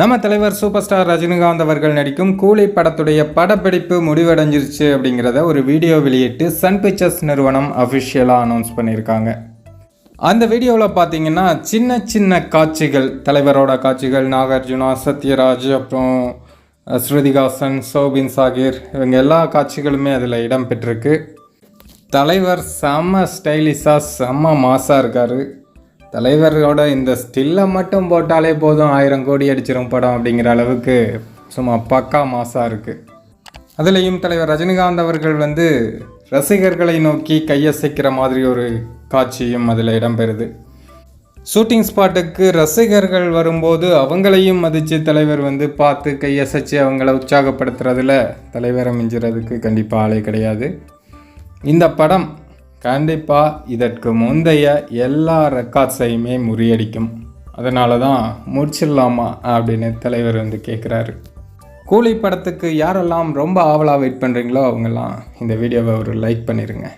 நம்ம தலைவர் super star Rajinikanth அவர்கள் நடிக்கும் கூலி படத்துடைய படப்பிடிப்பு முடிவடைஞ்சிருச்சு அப்படிங்கிறத ஒரு வீடியோ வெளியிட்டு சன் பிக்சர்ஸ் நிறுவனம் அஃபிஷியலாக அனௌன்ஸ் பண்ணியிருக்காங்க. அந்த வீடியோவில் பார்த்தீங்கன்னா சின்ன சின்ன காட்சிகள் தலைவரோட காட்சிகள் நாகார்ஜுனா சத்யராஜ் அப்புறம் ஸ்ருதிகாசன் சோபின் சாகிர் இவங்க எல்லா காட்சிகளுமே அதில் இடம்பெற்றிருக்கு. தலைவர் செம்ம ஸ்டைலிஷாக செம்ம மாசாக இருக்கார். தலைவரோட இந்த ஸ்டில்லை மட்டும் போட்டாலே போதும் ஆயிரம் கோடி அடிச்சிரும் படம் அப்படிங்கிற அளவுக்கு சும்மா பக்கா மாசாக இருக்குது அதுலேயும் தலைவர் ரஜினிகாந்த் அவர்கள் வந்து ரசிகர்களை நோக்கி கையசைக்கிற மாதிரி ஒரு காட்சியும் அதில் இடம்பெறுது. ஷூட்டிங் ஸ்பாட்டுக்கு ரசிகர்கள் வரும்போது அவங்களையும் மதித்து தலைவர் வந்து பார்த்து கையசைச்சு அவங்கள உற்சாகப்படுத்துறதுல தலைவரை மிஞ்சுறதுக்கு கண்டிப்பாக ஆளே கிடையாது. இந்த படம் கண்டிப்பாக இதற்கு முந்தைய எல்லா ரெக்கார்ட்ஸையுமே முறியடிக்கும். அதனால தான் முடிச்சிடலாமா அப்படின்னு தலைவர் வந்து கேட்குறாரு கூலி படத்துக்கு யாரெல்லாம் ரொம்ப ஆவலாக வெயிட் பண்ணுறீங்களோ அவங்கெல்லாம் இந்த வீடியோவை ஒரு லைக் பண்ணிடுங்க